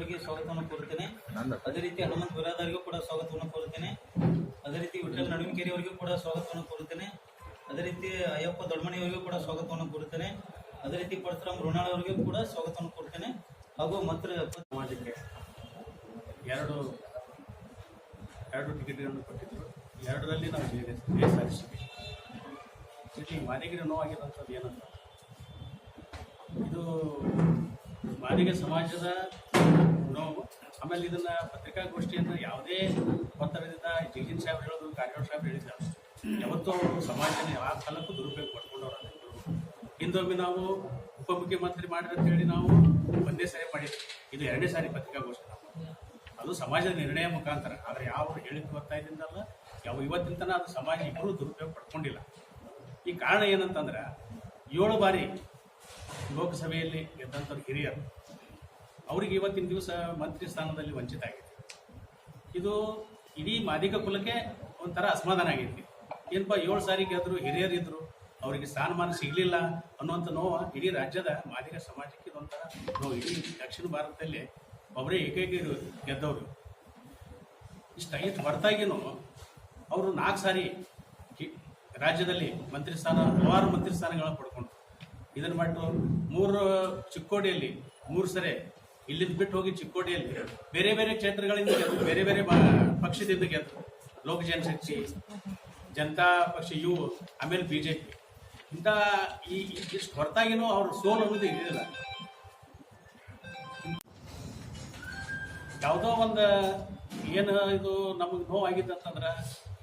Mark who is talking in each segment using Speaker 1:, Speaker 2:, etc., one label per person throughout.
Speaker 1: ಅವರಿಗೆ ಸ್ವಾಗತವನ್ನು ಕೋರುತ್ತೇನೆ. ಅದೇ ರೀತಿ ಹನುಮಂತ್ ಬಿರಾದರಿಗೂ ಕೂಡ ಸ್ವಾಗತವನ್ನು ಕೋರುತ್ತೇನೆ. ಅದೇ ರೀತಿ ವಿಠಲ್ ನಡುವಿಕೆರೆ ಅವರಿಗೂ ಕೂಡ ಸ್ವಾಗತವನ್ನು ಕೋರುತ್ತೇನೆ. ಅದೇ ರೀತಿ ಅಯ್ಯಪ್ಪ ದೊಡ್ಡಮನೆಯವರಿಗೂ ಅವರಿಗೂ ಕೂಡ ಸ್ವಾಗತವನ್ನು ಕೋರುತ್ತೇನೆ. ಅದೇ ರೀತಿ ಪರಶುರಾಮ್ ಋಣಾಳ್ ಅವರಿಗೂ ಕೂಡ ಸ್ವಾಗತವನ್ನು ಕೋರುತ್ತೇನೆ. ಹಾಗೂ ಮಾತ್ರ
Speaker 2: ಸಮಾಜಕ್ಕೆ ಎರಡು ಎರಡು ಟಿಕೆಟ್ಗಳನ್ನು ಕೊಟ್ಟಿದ್ದರು. ಎರಡರಲ್ಲಿ ನಾವು ಜಯ ಜಯ ಸಾಧಿಸಿದ್ವಿ ಇಲ್ಲಿ ಮಾದಿಗರ ನೋವಾಗಿರುವಂಥದ್ದು ಏನಂತ? ಇದು ಮಾದಿಗ ಸಮಾಜದ ಆಮೇಲೆ ಇದನ್ನ ಪತ್ರಿಕಾಗೋಷ್ಠಿಯನ್ನು ಯಾವುದೇ ಒತ್ತಡದಿಂದ ಜಗಜಿನ್ ಸಾಹೇಬ್ ಹೇಳೋದು ಕಾರಜೋಳ ಸಾಹೇಬ್ ಹೇಳಿದ್ದಾರೆ ಯಾವತ್ತೂ ಅವರು ಸಮಾಜನ ಯಾವ ಕಾಲಕ್ಕೂ ದುರುಪಯೋಗ ಪಡ್ಕೊಂಡವ್ರು ಹಿಂದೊಮ್ಮೆ ನಾವು ಉಪಮುಖ್ಯಮಂತ್ರಿ ಮಾಡಿದ್ರೆ ಅಂತ ಹೇಳಿ ನಾವು ಒಂದೇ ಸಾರಿ ಮಾಡಿದ್ವಿ. ಇದು ಎರಡನೇ ಸಾರಿ ಪತ್ರಿಕಾಗೋಷ್ಠಿ ನಾವು. ಅದು ಸಮಾಜದ ನಿರ್ಣಯ ಮುಖಾಂತರ. ಆದರೆ ಯಾವ ಹೇಳಿದ್ದು ಒತ್ತಾಯದಿಂದಲ್ಲ ಯಾವ ಇವತ್ತಿನ ಅದು ಸಮಾಜ ಇಬ್ಬರು ದುರುಪಯೋಗ ಪಡ್ಕೊಂಡಿಲ್ಲ. ಈ ಕಾರಣ ಏನಂತಂದ್ರೆ, ಏಳು ಬಾರಿ ಲೋಕಸಭೆಯಲ್ಲಿ ಗೆದ್ದಂಥವ್ರು ಹಿರಿಯರು. ಅವರಿಗೆ ಇವತ್ತಿನ ದಿವಸ ಮಂತ್ರಿ ಸ್ಥಾನದಲ್ಲಿ ವಂಚಿತ ಆಗಿದೆ ಇದು ಇಡೀ ಮಾದಿಗ ಕುಲಕ್ಕೆ ಒಂಥರ ಅಸಮಾಧಾನ ಆಗೈತಿ ಏನಪ್ಪ, ಏಳು ಸಾರಿ ಗೆದ್ರು ಹಿರಿಯರಿದ್ದರು ಅವರಿಗೆ ಸ್ಥಾನಮಾನ ಸಿಗಲಿಲ್ಲ ಅನ್ನುವಂಥ ನೋವು ಇಡೀ ರಾಜ್ಯದ ಮಾದಿಗ ಸಮಾಜಕ್ಕೆ ಇದೊಂಥರ ನೋವು. ಇಡೀ ದಕ್ಷಿಣ ಭಾರತದಲ್ಲಿ ಒಬ್ಬರೇ ಏಕೈಕ ಗೆದ್ದವರು. ಇಷ್ಟು ಇಷ್ಟು ಹೊರತಾಗಿನೂ ಅವರು ನಾಲ್ಕು ಸಾರಿ ರಾಜ್ಯದಲ್ಲಿ ಮಂತ್ರಿ ಸ್ಥಾನ, ಹಲವಾರು ಮಂತ್ರಿ ಸ್ಥಾನಗಳನ್ನ ಪಡ್ಕೊಂಡ್ರು. ಇದನ್ನು ಬಿಟ್ಟು ಮೂರು ಚಿಕ್ಕೋಡಿಯಲ್ಲಿ ಮೂರು ಸರಿ ಇಲ್ಲಿಂದ ಬಿಟ್ಟು ಹೋಗಿ ಚಿಕ್ಕೋಡಿಯಲ್ಲಿ ಬೇರೆ ಬೇರೆ ಕ್ಷೇತ್ರಗಳಿಂದ ಗೆದ್ದು, ಬೇರೆ ಬೇರೆ ಬ- ಪಕ್ಷದಿಂದ ಗೆದ್ದು, ಲೋಕ ಜನಶಕ್ತಿ, ಜನತಾ ಪಕ್ಷ, ಯು, ಆಮೇಲೆ ಬಿಜೆಪಿ. ಇಂಥ ಈ ಇಷ್ಟು ಹೊರತಾಗಿನೂ ಅವ್ರ ಸೋಲು ಅನ್ನೋದು ಇರಲಿಲ್ಲ ಯಾವುದೋ ಒಂದು ಏನು ಇದು ನಮಗೆ ನೋವಾಗಿತ್ತು ಅಂತಂದ್ರೆ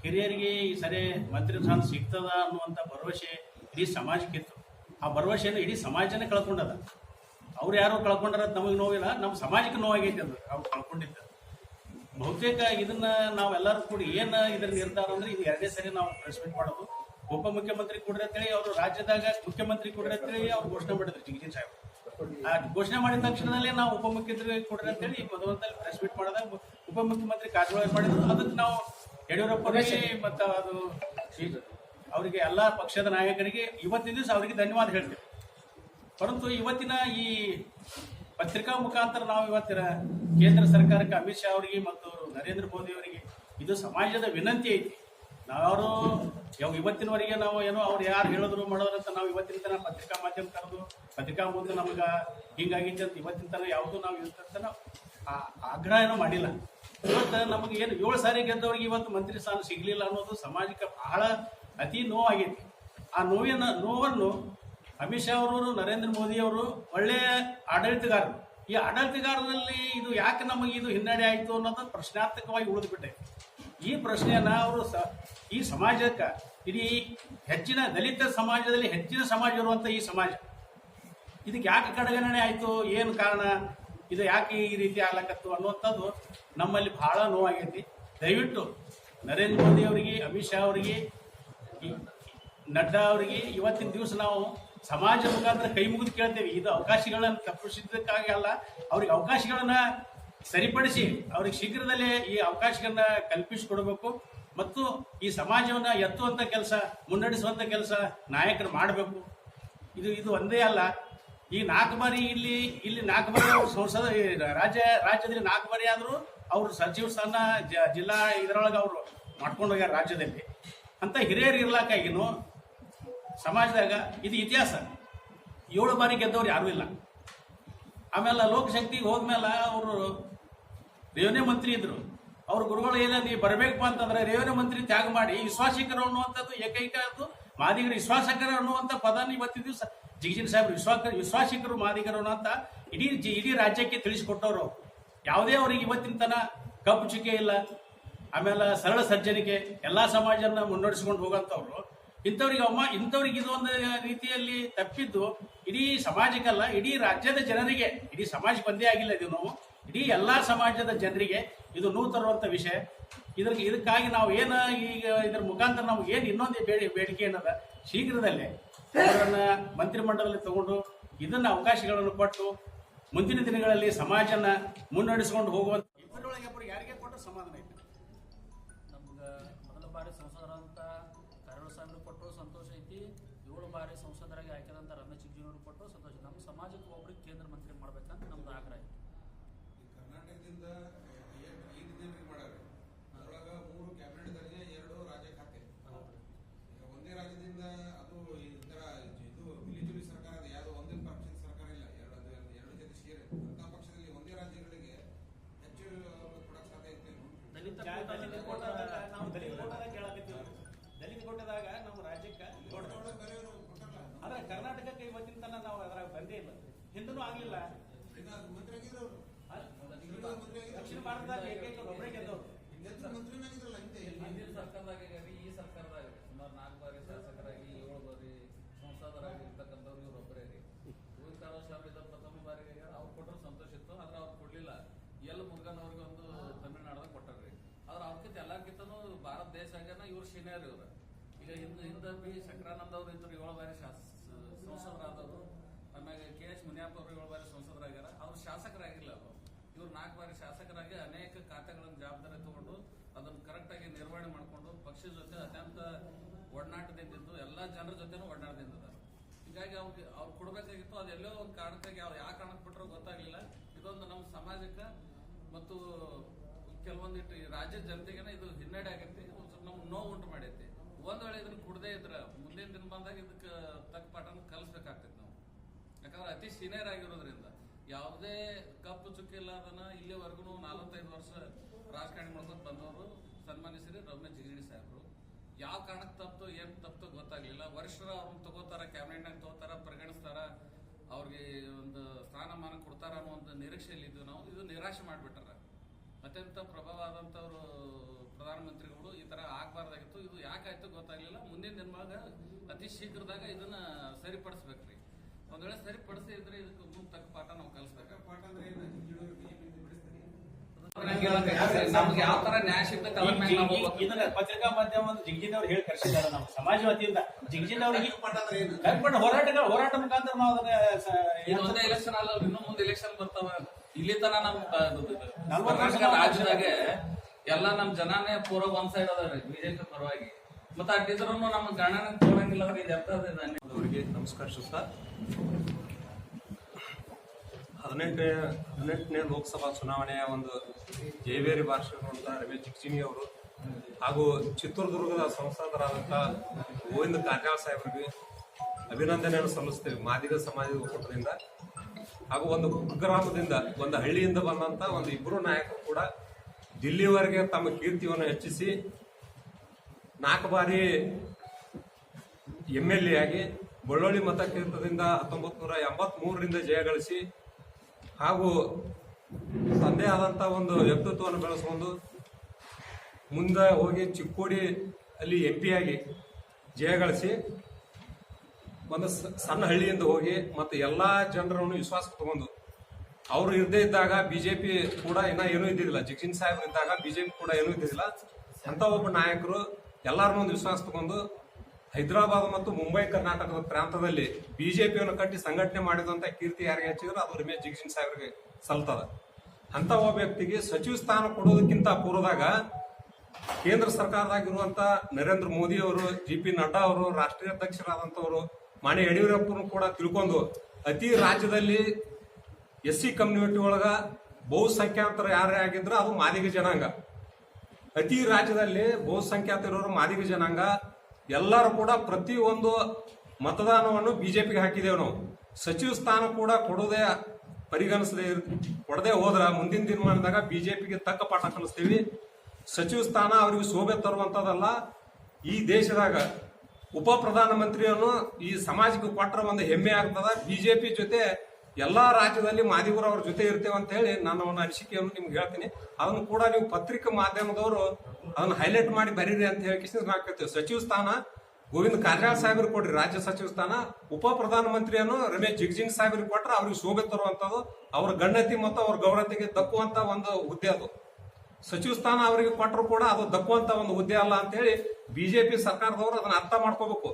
Speaker 2: ಹಿರಿಯರಿಗೆ ಈ ಸರಿ ಮಂತ್ರಿ ಸ್ಥಾನ ಸಿಗ್ತದ ಅನ್ನುವಂಥ ಭರವಸೆ ಇಡೀ ಸಮಾಜಕ್ಕಿತ್ತು ಆ ಭರವಸೆಯನ್ನು ಇಡೀ ಸಮಾಜನೇ ಕಳ್ಕೊಂಡದ. ಅವ್ರು ಯಾರೋ ಕಳ್ಕೊಂಡ್ರ ನಮಗೆ ನೋವಿಲ್ಲ ನಮ್ಮ ಸಮಾಜಕ್ಕೆ ನೋವಾಗೈತೆ ಅದು ಅವ್ರು ಕಳ್ಕೊಂಡಿದ್ದ. ಬಹುತೇಕ ಇದನ್ನ ನಾವೆಲ್ಲರೂ ಕೂಡ ಏನು ಇದ್ರ ನಿರ್ಧಾರ ಅಂದ್ರೆ ಇದು ಎರಡೇ ಸರಿ ನಾವು ಪ್ರೆಸ್ ಮೀಟ್ ಮಾಡೋದು ಉಪಮುಖ್ಯಮಂತ್ರಿ ಕೊಡ್ರಿ ಅಂತೇಳಿ ಅವರು ರಾಜ್ಯದಾಗ ಮುಖ್ಯಮಂತ್ರಿ ಕೊಡ್ರಿ ಅಂತೇಳಿ ಅವ್ರು ಘೋಷಣೆ ಮಾಡಿದ್ರು ಜಿ ಸಾಹೇಬ್ ಆ ಘೋಷಣೆ ಮಾಡಿದ ತಕ್ಷಣದಲ್ಲಿ ನಾವು ಉಪಮುಖ್ಯಮಂತ್ರಿ ಕೊಡ್ರಿ ಅಂತೇಳಿ ಮೊದಲದಲ್ಲಿ ಪ್ರೆಸ್ ಮೀಟ್ ಮಾಡಿದಾಗ ಉಪಮುಖ್ಯಮಂತ್ರಿ ಕಾರ್ಯವಾಹಿ ಮಾಡಿದ್ರು. ಅದಕ್ಕೆ ನಾವು ಯಡಿಯೂರಪ್ಪ ಮತ್ತು ಅದು ಅವರಿಗೆ ಎಲ್ಲ ಪಕ್ಷದ ನಾಯಕರಿಗೆ ಇವತ್ತಿನ ದಿವಸ ಅವರಿಗೆ ಧನ್ಯವಾದ ಹೇಳ್ತೇವೆ. ಪರಂತು ಇವತ್ತಿನ ಈ ಪತ್ರಿಕಾ ಮುಖಾಂತರ ನಾವು ಇವತ್ತಿನ ಕೇಂದ್ರ ಸರ್ಕಾರಕ್ಕೆ ಅಮಿತ್ ಶಾ ಅವರಿಗೆ ಮತ್ತು ನರೇಂದ್ರ ಮೋದಿ ಅವರಿಗೆ ಇದು ಸಮಾಜದ ವಿನಂತಿ ಐತಿ. ನಾವ್ಯಾರು ಯಾವ ಇವತ್ತಿನವರೆಗೆ ನಾವು ಏನೋ ಅವ್ರು ಯಾರು ಹೇಳಿದ್ರು ಮಾಡೋದ್ರಂತ ನಾವು ಇವತ್ತಿನ ತನಕ ಪತ್ರಿಕಾ ಮಾಧ್ಯಮ ಕರೆದು ಪತ್ರಿಕಾ ಮುಂದೆ ನಮ್ಗೆ ಹಿಂಗಾಗಿತ್ತು ಅಂತ ಇವತ್ತಿನ ತನಕ ಯಾವುದು ನಾವು ಇವತ್ತಿನ ಆಗ್ರಹ ಏನೋ ಮಾಡಿಲ್ಲ. ಇವತ್ತು ನಮಗೆ ಏನು ಏಳು ಸಾರಿ ಗೆದ್ದವ್ರಿಗೆ ಇವತ್ತು ಮಂತ್ರಿ ಸ್ಥಾನ ಸಿಗಲಿಲ್ಲ ಅನ್ನೋದು ಸಮಾಜಕ್ಕೆ ಬಹಳ ಅತಿ ನೋವಾಗೈತಿ. ಆ ನೋವಿನ ನೋವನ್ನು ಅಮಿತ್ ಶಾ ಅವರು ನರೇಂದ್ರ ಮೋದಿ ಅವರು ಒಳ್ಳೆಯ ಆಡಳಿತಗಾರರು. ಈ ಆಡಳಿತಗಾರರಲ್ಲಿ ಇದು ಯಾಕೆ ನಮಗೆ ಇದು ಹಿನ್ನಡೆ ಆಯಿತು ಅನ್ನೋದು ಪ್ರಶ್ನಾರ್ಥಕವಾಗಿ ಉಳಿದುಬಿಟ್ಟೆ. ಈ ಪ್ರಶ್ನೆಯನ್ನು ಅವರು ಸ, ಈ ಸಮಾಜಕ್ಕೆ, ಇಡೀ ಹೆಚ್ಚಿನ ದಲಿತ ಸಮಾಜದಲ್ಲಿ ಹೆಚ್ಚಿನ ಸಮಾಜ ಇರುವಂಥ ಈ ಸಮಾಜ. ಇದಕ್ಕೆ ಯಾಕೆ ಕಡೆಗಣನೆ ಆಯಿತು? ಏನು ಕಾರಣ? ಇದು ಯಾಕೆ ಈ ರೀತಿ ಆಗ್ಲಕತ್ತು ಅನ್ನುವಂಥದ್ದು ನಮ್ಮಲ್ಲಿ ಬಹಳ ನೋವಾಗೈತಿ. ದಯವಿಟ್ಟು ನರೇಂದ್ರ ಮೋದಿ ಅವರಿಗೆ, ಅಮಿತ್ ಶಾ ಅವರಿಗೆ ನಡ್ಡಾ ಅವರಿಗೆ, ಇವತ್ತಿನ ದಿವಸ ನಾವು ಸಮಾಜ ಮುಖಾಂತರ ಕೈ ಮುಗಿದು ಕೇಳ್ತೇವೆ. ಇದು ಅವಕಾಶಗಳನ್ನು ತಪ್ಪಿಸಿದ್ದಕ್ಕಾಗಿ ಅಲ್ಲ, ಅವ್ರಿಗೆ ಅವಕಾಶಗಳನ್ನ ಸರಿಪಡಿಸಿ ಅವ್ರಿಗೆ ಶೀಘ್ರದಲ್ಲೇ ಈ ಅವಕಾಶಗಳನ್ನ ಕಲ್ಪಿಸಿಕೊಡ್ಬೇಕು. ಮತ್ತು ಈ ಸಮಾಜವನ್ನ ಎತ್ತುವಂತ ಕೆಲಸ, ಮುನ್ನಡೆಸುವಂತ ಕೆಲಸ ನಾಯಕರು ಮಾಡಬೇಕು. ಇದು ಇದು ಒಂದೇ ಅಲ್ಲ. ಈ ನಾಲ್ಕು ಬಾರಿ ಇಲ್ಲಿ ಇಲ್ಲಿ ನಾಲ್ಕು ಬಾರಿ ಸಂಸದ ರಾಜ್ಯ, ರಾಜ್ಯದಲ್ಲಿ ನಾಲ್ಕು ಬಾರಿ ಆದರೂ ಅವರು ಸಚಿವ ಸ್ಥಾನ ಜಿಲ್ಲಾ ಇದರೊಳಗೆ ಅವರು ಮಾಡ್ಕೊಂಡು ಹೋಗ್ಯಾರ ರಾಜ್ಯದಲ್ಲಿ. ಅಂತ ಹಿರಿಯರು ಇರ್ಲಾಕಾಗಿನು ಸಮಾಜದಾಗ ಇದು ಇತಿಹಾಸ. ಏಳು ಬಾರಿ ಗೆದ್ದವ್ರು ಯಾರೂ ಇಲ್ಲ. ಆಮೇಲೆ ಲೋಕಶಕ್ತಿಗೆ ಹೋದ್ಮೇಲೆ ಅವರು ರೇವಣೆ ಮಂತ್ರಿ ಇದ್ರು. ಅವ್ರ ಗುರುಗಳು ಏನ ನೀವು ಬರಬೇಕಪ್ಪ ಅಂತಂದ್ರೆ ರೇವಣೆ ಮಂತ್ರಿ ತ್ಯಾಗ ಮಾಡಿ, ವಿಶ್ವಾಸಿಕರು ಅನ್ನುವಂಥದ್ದು ಏಕೈಕ ಅದು. ಮಾದಿಗರು ವಿಶ್ವಾಸಕರು ಅನ್ನುವಂಥ ಪದ ಇವತ್ತಿನ ದಿವಸ ಜಿಗಿಜಿನ್ ಸಾಹೇಬ್ ವಿಶ್ವಾಸ ವಿಶ್ವಾಸಿಕರು ಮಾದಿಗರು ಅಂತ ಇಡೀ ಜಿ- ಇಡೀ ರಾಜ್ಯಕ್ಕೆ ತಿಳಿಸಿಕೊಟ್ಟವರು. ಯಾವುದೇ ಅವ್ರಿಗೆ ಇವತ್ತಿನ ತನ ಕಪ್ಪು ಚುಕ್ಕೆ ಇಲ್ಲ. ಆಮೇಲೆ ಸರಳ ಸಜ್ಜನಿಕೆ ಎಲ್ಲ ಸಮಾಜನ ಮುನ್ನಡೆಸ್ಕೊಂಡು ಹೋಗಂತವ್ರು ಇಂಥವ್ರಿಗೆ ಅಮ್ಮ ಇಂಥವ್ರಿಗೆ ಇದು ಒಂದು ರೀತಿಯಲ್ಲಿ ತಪ್ಪಿದ್ದು ಇಡೀ ಸಮಾಜಕ್ಕಲ್ಲ, ಇಡೀ ರಾಜ್ಯದ ಜನರಿಗೆ, ಇಡೀ ಸಮಾಜಕ್ಕೆ ಒಂದೇ ಆಗಿಲ್ಲ ಇದು ನಾವು. ಇಡೀ ಎಲ್ಲ ಸಮಾಜದ ಜನರಿಗೆ ಇದು ನೋವು ತರುವಂಥ ವಿಷಯ. ಇದ್ರ ಇದಕ್ಕಾಗಿ ನಾವು ಏನು ಈಗ ಇದ್ರ ಮುಖಾಂತರ ನಾವು ಏನು ಇನ್ನೊಂದು ಬೇಡಿ, ಬೇಡಿಕೆ ಏನದ? ಶೀಘ್ರದಲ್ಲೇ ಅವರನ್ನು ಮಂತ್ರಿಮಂಡಲದಲ್ಲಿ ತಗೊಂಡು ಇದನ್ನ ಅವಕಾಶಗಳನ್ನು ಕೊಟ್ಟು ಮುಂದಿನ ದಿನಗಳಲ್ಲಿ ಸಮಾಜನ ಮುನ್ನಡೆಸ್ಕೊಂಡು ಹೋಗುವಂತ
Speaker 3: ಕರಳು ಕೊಟ್ಟು ಸಂತೋಷ ಐತಿ. ಏಳು ಬಾರಿ ಸಂಸದರಾಗಿ ಆಯ್ಕೆದಂತ ರಮೇಶ್ ಜಿಗ್ಜಿನವರು ಕೊಟ್ಟು ಸಂತೋಷ. ನಮ್ಮ ಸಮಾಜಕ್ಕೆ ಒಬ್ರಿಗೆ ಕೇಂದ್ರ ಮಂತ್ರಿ ಮಾಡ್ಬೇಕಂತ ನಮ್ದು ಆಗ್ರಹ ಐತಿ.
Speaker 4: ರಾಜ್ಯದಿಂದ ಏನ್ ಐದು ಜನರಿಗೆ ಮಾಡ್ಯಾರ ಅದ್ರೊಳಗ ಮೂರು ಕ್ಯಾಬಿನೆಟ್ ದರ್ಜೆ ಎರಡು ರಾಜ್ಯ ಖಾತೆ ಈಗ ಒಂದೇ ರಾಜ್ಯದಿಂದ ಅದು ಈ ತರ ಇದು ಮಿಲಿಟರಿ ಸರ್ಕಾರ ಇದೆ ಯಾವ್ದು ಒಂದೇ ಪಕ್ಷದ ಸರ್ಕಾರ ಇಲ್ಲ ಎರಡು ಎರಡು ಜೊತೆ ಸೇರಿ ಅಂತ ಪಕ್ಷದಲ್ಲಿ ಒಂದೇ ರಾಜ್ಯಗಳಿಗೆ ಹೆಚ್ಚು ಕೊಡಕ್ ಸಾಧ್ಯ ಐತೇನು
Speaker 3: ದಲಿತ
Speaker 2: ಜಾ-
Speaker 3: ಕೋಟಾದಾಗ
Speaker 2: ದಲಿತ ಕೋಟಾದಾಗ ನಾವು ದಲಿತ ಕೋಟಾದಾಗ ಕೇಳಾಕತ್ತೀವಿ ದಲಿತ ಕೋಟದಾಗ ನಮ್ಮ ರಾಜ್ಯಕ್ಕೆ ಕೊಡ್ತಾರೆ
Speaker 4: ಒಳಗೆ ಬೇರೆಯವರು ಕೊಟ್ಟಲ್ಲ
Speaker 2: ಆದ್ರೆ ಕರ್ನಾಟಕಕ್ಕೆ ಇವತ್ತಿನ ತನಕ ನಾವು ಅದ್ರಾಗ ಬಂದೇ ಇಲ್ಲ ಹಿಂದೂ ಆಗ್ಲಿಲ್ಲ
Speaker 4: ಈಗ ಅದು ಮಂತ್ರಿ ಆಗಿದ್ರು ಅವರು
Speaker 2: ಅಲ್ಲ, ದಕ್ಷಿಣ ಭಾರತದಾಗ ಏಕೈಕ ಒಬ್ಬರೇ ಗೆದ್ದವರು
Speaker 4: ಹಿಂದೆ ಮಂತ್ರಿನಾಗಿದ್ರಲ್ಲ ಹಿಂದೆ
Speaker 5: ಹಿಂದಿನ ಸರ್ಕಾರದಾಗ ಆಗ್ಯಾರಿ, ಈ ಸರ್ಕಾರದಾಗ ಆಗ್ಯಾರಿ. ಸುಮಾರು ನಾಲ್ಕು ಬಾರಿ ಶಾಸಕರಾಗಿ ಏಳು ಬಾರಿ ಸಂಸದರಾಗಿ ಇರ್ತಕ್ಕಂಥವ್ರು ಇವ್ರು ಒಬ್ಬರೇ ರೀ ಉಳಿದ ಕಾಲ ಸಾಹೇಬ್ರು ಇದ್ದ ಪ್ರಥಮ ಬಾರಿಗೆ ಆಗ್ಯಾರ ಅವ್ರು ಕೊಟ್ಟರು ಸಂತೋಷ ಇತ್ತು ಆದ್ರೆ ಅವ್ರು ಕೊಡ್ಲಿಲ್ಲ ಎಲ್ ಮುರುಗನ್ ಅವ್ರಿಗೆ ಒಂದು ತಮಿಳ್ನಾಡದಾಗ ಕೊಟ್ಟಾರ್ರಿ ಆದ್ರೆ ಅವ್ರಕ್ಕಿಂತ ಎಲ್ಲಕ್ಕಿಂತನೂ ಭಾರತ ದೇಶ ಆಗ್ಯಾನ ಇವ್ರು ಸೀನಿಯರ್ ಇವ್ರು ಈಗ ಹಿಂದೆ ಹಿಂದೆ ಬಿ ಶಂಕರಾನಂದ ಅವರು ಇದ್ರು ಏಳು ಬಾರಿ ಸಂಸದರಾದವರು. ಆಮೇಲೆ ಕೆ ಎಚ್ ಮುನಿಯಪ್ಪ ಅವರು ಏಳು ಬಾರಿ ಸಂಸದರಾಗ್ಯಾರ. ಅವ್ರು ಶಾಸಕರಾಗಿಲ್ಲ ಅವರು. ಇವ್ರು ನಾಲ್ಕು ಬಾರಿ ಶಾಸಕರಾಗಿ ಅನೇಕ ಖಾತೆಗಳನ್ನು ಜವಾಬ್ದಾರಿ ತಗೊಂಡು ಅದನ್ನು ಕರೆಕ್ಟ್ ಆಗಿ ನಿರ್ವಹಣೆ ಮಾಡಿಕೊಂಡು ಪಕ್ಷದ ಜೊತೆ ಅತ್ಯಂತ ಒಡನಾಟದಿಂದಿದ್ದು, ಎಲ್ಲಾ ಜನರ ಜೊತೆನೂ ಒಡನಾಟದಿಂದಿದ್ದಾರೆ. ಹೀಗಾಗಿ ಅವ್ರಿಗೆ, ಅವ್ರು ಕೊಡ್ಬೇಕಾಗಿತ್ತು. ಅದೆಲ್ಲೋ ಒಂದು ಕಾರಣಕ್ಕಾಗಿ ಅವ್ರು ಯಾವ ಕಾರಣಕ್ಕೆ ಬಿಟ್ಟರು ಗೊತ್ತಾಗ್ಲಿಲ್ಲ. ಇದೊಂದು ನಮ್ಮ ಸಮಾಜಕ್ಕೆ ಮತ್ತು ಕೆಲವೊಂದಿಟ್ಟು ಈ ರಾಜ್ಯದ ಜನತೆಗೆನ ಇದು ಹಿನ್ನಡೆ ಆಗೈತಿ. ಒಂದು ಸ್ವಲ್ಪ ನಮ್ಗೆ ನೋವು ಉಂಟು ಮಾಡೈತಿ. ಒಂದ್ ವೇಳೆ ಇದನ್ನ ಕುಡದೇ ಇದ್ರ, ಮುಂದಿನ ದಿನ ಬಂದಾಗ ಇದಕ್ಕೆ ತಕ್ಕ ಪಾಠನ ಕಲಿಸ್ಬೇಕಾಗ್ತೈತಿ ನಾವು. ಯಾಕಂದ್ರೆ ಅತಿ ಸೀನಿಯರ್ ಆಗಿರೋದ್ರಿಂದ ಯಾವುದೇ ಕಪ್ಪು ಚುಕ್ಕಿ ಇಲ್ಲದನ್ನ ಇಲ್ಲಿವರೆಗೂ ನಾಲ್ವತ್ತೈದು ವರ್ಷ ರಾಜಕಾರಣ ಮಾಡ್ಕೊಂಡು ಬಂದವರು ಸನ್ಮಾನ್ಯ ಶ್ರೀ ರಮೇಶ್ ಜಿಗಣಿ ಸಾಹೇಬರು. ಯಾವ ಕಾರಣಕ್ಕೆ ತಪ್ಪು, ಏನ್ ತಪ್ಪು ಗೊತ್ತಾಗ್ಲಿಲ್ಲ. ವರ್ಷರ ಅವ್ರನ್ನ ತಗೋತಾರ, ಕ್ಯಾಬಿನೆಟ್ನಾಗ ತಗೋತಾರ, ಪರಿಗಣಿಸ್ತಾರ, ಅವ್ರಿಗೆ ಒಂದು ಸ್ಥಾನಮಾನ ಕೊಡ್ತಾರ ಅನ್ನೋ ಒಂದು ನಿರೀಕ್ಷೆಯಲ್ಲಿ ಇದ್ವಿ ನಾವು. ಇದು ನಿರಾಶೆ ಮಾಡ್ಬಿಟ್ಟಾರ. ಅತ್ಯಂತ ಪ್ರಭಾವಾದಂಥವ್ರು ಪ್ರಧಾನಮಂತ್ರಿಗಳು ಈ ತರ ಆಗಬಾರ್ದಾಗಿತ್ತು. ಇದು ಯಾಕಾಯ್ತು ಗೊತ್ತಾಗ್ಲಿಲ್ಲ. ಮುಂದಿನ ದಿನವಾಗ ಅತಿ ಶೀಘ್ರದಾಗ ಇದನ್ನ ಸರಿಪಡಿಸ್ಬೇಕ್ರಿ. ಒಂದ್ ವೇಳೆ ಸರಿಪಡಿಸಿ ಇದ್ರೆ ಇದಕ್ಕೆ ಮುಂದೆ ತಕ್ಕ ಪಾಠ ನಾವು ಕಲಿಸ್ಬೇಕು.
Speaker 4: ಪಾಠ ಅಂದ್ರೆ
Speaker 5: ನಮ್ಗೆ ಯಾವ ತರ ನ್ಯಾಯ ಹೋಗ್ಬೇಕು.
Speaker 2: ಇದನ್ನ ಪತ್ರಿಕಾ ಮಾಧ್ಯಮ ಜಿಗ್ಜಿನ್ ಅವ್ರು ಹೇಳಿ ಕರ್ಸಿದ್ದಾರೆ ನಮ್ಮ ಸಮಾಜ ವತಿಯಿಂದ. ಜಿಗ್ಜಿನ್ ಅವ್ರಿಗೆ
Speaker 4: ಪಾಠ ಅಂದ್ರೆ ಏನು
Speaker 2: ಕರ್ಕೊಂಡು ಹೋರಾಟಗಳ ಹೋರಾಟ ಮುಖಾಂತರ ನಾವು ಅದನ್ನ
Speaker 5: ಒಂದೇ ಎಲೆಕ್ಷನ್ ಅಲ್ಲ ಇನ್ನೂ ಮುಂದೆ ಎಲೆಕ್ಷನ್ ಬರ್ತಾವ. ಇಲ್ಲಿ ತನ ನಮ್
Speaker 2: ನಲ್ವತ್ತು ವರ್ಷ
Speaker 5: ಕರ್ನಾಟಕ ರಾಜ್ಯದಾಗೆ ಎಲ್ಲ ನಮ್ ಜನಾನೇ ಪೂರ ಒಂದ್ ಸೈಡ್ ಅದಾವ್ರಿ ಬಿಜೆಪಿ ಪರವಾಗಿ. ಮತ್ತ ಅಟ್ಟಿದ್ರು ನಮ್ ಗಣನ ತೋರಂಗಿಲ್ಲ ಅವ್ರಿಗೆ ಇದು ಎತ್ತ
Speaker 6: ಅವರಿಗೆ ನಮಸ್ಕಾರ ನಮಸ್ಕರಿಸುತ್ತಾ ಹದಿನೆಂಟನೇ ಹದಿನೆಂಟನೇ ಲೋಕಸಭಾ ಚುನಾವಣೆಯ ಒಂದು ಜೈವೇರಿ ಭಾಷೆಗಳಂತ ರಮೇಶ್ ಜಿಗ್ಜಿನಿ ಅವರು ಹಾಗೂ ಚಿತ್ರದುರ್ಗದ ಸಂಸದರಾದಂಥ ಗೋವಿಂದ ಕಾರಜಾಳ ಸಾಹೇಬರಿಗೆ ಅಭಿನಂದನೆಯನ್ನು ಸಲ್ಲಿಸ್ತೇವೆ ಮಾದಿಗ ಸಮಾಜದ ಒಕ್ಕೂಟದಿಂದ ಹಾಗೂ ಒಂದು ಕುಗ್ರಾಮದಿಂದ ಒಂದು ಹಳ್ಳಿಯಿಂದ ಬಂದಂತ ಒಂದು ಇಬ್ಬರು ನಾಯಕರು ಕೂಡ ದಿಲ್ಲಿವರೆಗೆ ತಮ್ಮ ಕೀರ್ತಿಯನ್ನು ಹೆಚ್ಚಿಸಿ ನಾಲ್ಕು ಬಾರಿ ಎಂ ಎಲ್ ಎ ಆಗಿ ಬಳ್ಳೊಳ್ಳಿ ಮತಕ್ಷೇತ್ರದಿಂದ ಹತ್ತೊಂಬತ್ತು ನೂರ ಎಂಬತ್ಮೂರರಿಂದ ಜಯಗಳಿಸಿ ಹಾಗೂ ತಂದೇ ಆದಂಥ ಒಂದು ವ್ಯಕ್ತಿತ್ವವನ್ನು ಬೆಳೆಸ್ಕೊಂಡು ಮುಂದೆ ಹೋಗಿ ಚಿಕ್ಕೋಡಿ ಅಲ್ಲಿ ಎಂ ಪಿ ಆಗಿ ಜಯಗಳಿಸಿ ಒಂದು ಸಣ್ಣ ಹಳ್ಳಿಯಿಂದ ಹೋಗಿ ಮತ್ತು ಎಲ್ಲ ಜನರನ್ನು ವಿಶ್ವಾಸಕ್ಕೆ ತಗೊಂಡು ಅವರು ಇರದೇ ಇದ್ದಾಗ ಬಿಜೆಪಿ ಕೂಡ ಇನ್ನ ಏನೂ ಇದ್ದಿದ್ದಿಲ್ಲ. ಜಿಗ್ಜಿನ್ ಸಾಹೇಬ್ ಇದ್ದಾಗ ಬಿಜೆಪಿ ಕೂಡ ಏನೂ ಇದ್ದಿದ್ದಿಲ್ಲ. ಅಂತ ಒಬ್ಬ ನಾಯಕರು ಎಲ್ಲಾರನ್ನೂ ಒಂದು ವಿಶ್ವಾಸ ತಗೊಂಡು ಹೈದರಾಬಾದ್ ಮತ್ತು ಮುಂಬೈ ಕರ್ನಾಟಕದ ಪ್ರಾಂತದಲ್ಲಿ ಬಿಜೆಪಿಯನ್ನು ಕಟ್ಟಿ ಸಂಘಟನೆ ಮಾಡಿದಂತ ಕೀರ್ತಿ ಯಾರಿಗೆ ಹಚ್ಚಿದ್ರು, ಅದು ರಮೇಶ್ ಜಿಗ್ಜಿನ್ ಸಾಹೇಬ್ರಿಗೆ ಸಲ್ತದ. ಅಂತ ಒಬ್ಬ ವ್ಯಕ್ತಿಗೆ ಸಚಿವ ಸ್ಥಾನ ಕೊಡೋದಕ್ಕಿಂತ ಪೂರ್ವದಾಗ ಕೇಂದ್ರ ಸರ್ಕಾರದಾಗಿರುವಂತ ನರೇಂದ್ರ ಮೋದಿ ಅವರು, ಜಿ ಪಿ ನಡ್ಡಾ ಅವರು, ರಾಷ್ಟ್ರೀಯ ಅಧ್ಯಕ್ಷರಾದಂತವರು, ಮಾನ್ಯ ಯಡಿಯೂರಪ್ಪನು ಕೂಡ ತಿಳ್ಕೊಂಡು ಅತಿ ರಾಜ್ಯದಲ್ಲಿ ಎಸ್ ಸಿ ಕಮ್ಯುನಿಟಿ ಒಳಗ ಬಹುಸಂಖ್ಯಾತರು ಯಾರೇ ಆಗಿದ್ರು ಅದು ಮಾದಿಗ ಜನಾಂಗ. ಅತಿ ರಾಜ್ಯದಲ್ಲಿ ಬಹುಸಂಖ್ಯಾತ ಇರೋರು ಮಾದಿಗ ಜನಾಂಗ. ಎಲ್ಲರೂ ಕೂಡ ಪ್ರತಿ ಒಂದು ಮತದಾನವನ್ನು ಬಿಜೆಪಿಗೆ ಹಾಕಿದ್ದೇವೆ ನಾವು. ಸಚಿವ ಸ್ಥಾನ ಕೂಡ ಕೊಡೋದೇ ಪರಿಗಣಿಸದೆ ಕೊಡದೆ ಹೋದ್ರ ಮುಂದಿನ ದಿನಮಾನದಾಗ ಬಿಜೆಪಿಗೆ ತಕ್ಕ ಪಾಠ ಕಲಿಸ್ತೀವಿ. ಸಚಿವ ಸ್ಥಾನ ಅವ್ರಿಗೆ ಶೋಭೆ ತರುವಂತದಲ್ಲ. ಈ ದೇಶದಾಗ ಉಪ ಪ್ರಧಾನಮಂತ್ರಿಯನ್ನು ಈ ಸಮಾಜಕ್ಕೆ ಕೊಟ್ಟರೆ ಒಂದು ಹೆಮ್ಮೆ ಆಗ್ತದ. ಬಿಜೆಪಿ ಜೊತೆ ಎಲ್ಲಾ ರಾಜ್ಯದಲ್ಲಿ ಮಾದಿಗರು ಅವ್ರ ಜೊತೆ ಇರ್ತೇವೆ ಅಂತ ಹೇಳಿ ನಾನು ಒಂದು ಅನಿಸಿಕೆಯನ್ನು ನಿಮ್ಗೆ ಹೇಳ್ತೀನಿ. ಅದನ್ನು ಕೂಡ ನೀವು ಪತ್ರಿಕಾ ಮಾಧ್ಯಮದವರು ಅದನ್ನು ಹೈಲೈಟ್ ಮಾಡಿ ಬರೀರಿ ಅಂತ ಹೇಳಿ ನಾವು ಕೇಳ್ತೇವೆ. ಸಚಿವ ಸ್ಥಾನ, ಗೋವಿಂದ ಕಾರಜಾಳ ಸಾಹೇಬ್ರಿಗೆ ಕೊಡ್ರಿ, ರಾಜ್ಯ ಸಚಿವ ಸ್ಥಾನ, ಉಪ ಪ್ರಧಾನಮಂತ್ರಿಯನ್ನು ರಮೇಶ್ ಜಿಗ್ಜಿಂಗ್ ಸಾಹೇಬ್ರಿಗೆ ಕೊಟ್ರೆ ಅವ್ರಿಗೆ ಶೋಭೆ ತರುವಂತದ್ದು ಅವ್ರ ಗಣ್ಯತೆ ಮತ್ತು ಅವ್ರ ಗೌರವತೆಗೆ ದಕ್ಕುವಂತ ಒಂದು ಹುದ್ದೆ ಅದು. ಸಚಿವ ಸ್ಥಾನ ಅವರಿಗೆ ಕೊಟ್ಟರು ಕೂಡ ಅದು ದಕ್ಕುವಂತ ಒಂದು ಹುದ್ದೆ ಅಲ್ಲ ಅಂತ ಹೇಳಿ ಬಿಜೆಪಿ ಸರ್ಕಾರದವರು ಅದನ್ನ ಅರ್ಥ ಮಾಡ್ಕೋಬೇಕು.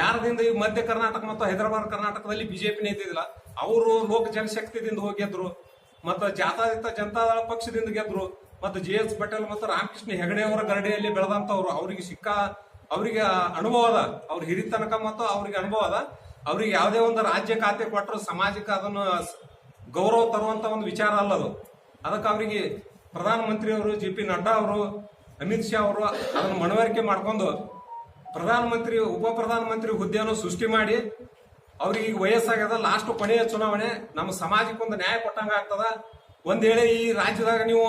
Speaker 6: ಯಾರದಿಂದ ಈ ಮಧ್ಯ ಕರ್ನಾಟಕ ಮತ್ತು ಹೈದರಾಬಾದ್ ಕರ್ನಾಟಕದಲ್ಲಿ ಬಿಜೆಪಿ ನಿಂತಿದ್ದಿಲ್ಲ, ಅವರು ಲೋಕ ಜನಶಕ್ತಿದಿಂದ ಹೋಗಿ ಗೆದ್ರು, ಮತ್ತು ಜಾತ್ಯತೀತ ಜನತಾದಳ ಪಕ್ಷದಿಂದ ಗೆದ್ರು, ಮತ್ತು ಜೆ ಎಸ್ ಪಟೇಲ್ ಮತ್ತು ರಾಮಕೃಷ್ಣ ಹೆಗಡೆ ಅವರ ಗರಡಿಯಲ್ಲಿ ಬೆಳೆದಂಥವ್ರು, ಅವರಿಗೆ ಸಿಕ್ಕ, ಅವರಿಗೆ ಅನುಭವ ಅದ. ಅವ್ರ ಹಿರಿತನಕ ಮತ್ತು ಅವ್ರಿಗೆ ಅನುಭವ ಅದ. ಅವ್ರಿಗೆ ಯಾವುದೇ ಒಂದು ರಾಜ್ಯ ಖಾತೆ ಕೊಟ್ಟರು ಸಮಾಜಕ್ಕೆ ಅದನ್ನು ಗೌರವ ತರುವಂಥ ಒಂದು ವಿಚಾರ ಅಲ್ಲ ಅದು. ಅದಕ್ಕೆ ಅವರಿಗೆ ಪ್ರಧಾನಮಂತ್ರಿಯವರು ಜೆ ಪಿ ನಡ್ಡಾ ಅವರು, ಅಮಿತ್ ಶಾ ಅವರು ಅದನ್ನು ಮನವರಿಕೆ ಮಾಡ್ಕೊಂಡು ಪ್ರಧಾನಮಂತ್ರಿ, ಉಪ ಪ್ರಧಾನಮಂತ್ರಿ ಹುದ್ದೆಯನ್ನು ಸೃಷ್ಟಿ ಮಾಡಿ, ಅವ್ರಿಗೆ ಈಗ ವಯಸ್ಸಾಗ್ಯದ ಲಾಸ್ಟ್ ಕೊನೆಯ ಚುನಾವಣೆ, ನಮ್ಮ ಸಮಾಜಕ್ಕೆ ಒಂದು ನ್ಯಾಯ ಕೊಟ್ಟಂಗ ಆಗ್ತದ. ಒಂದ್ ವೇಳೆ ಈ ರಾಜ್ಯದಾಗ ನೀವು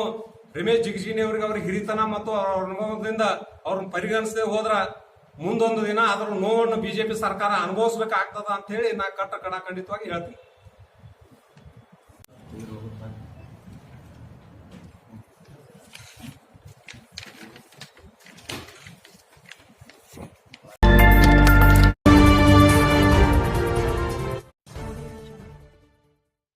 Speaker 6: ರಮೇಶ್ ಜಿಗಜಿನಿ ಅವ್ರಿಗೆ ಅವ್ರ ಹಿರಿತನ ಮತ್ತು ಅವ್ರ ಅನುಭವದಿಂದ ಅವ್ರನ್ನ ಪರಿಗಣಿಸದೆ ಹೋದ್ರ, ಮುಂದೊಂದು ದಿನ ಅದ್ರ ನೋವನ್ನು ಬಿಜೆಪಿ ಸರ್ಕಾರ ಅನುಭವಿಸ್ಬೇಕಾಗ್ತದ ಅಂತ ಹೇಳಿ ನಾ ಕಟ್ಟ ಕಡ ಖಂಡಿತವಾಗಿ ಹೇಳ್ತೀನಿ.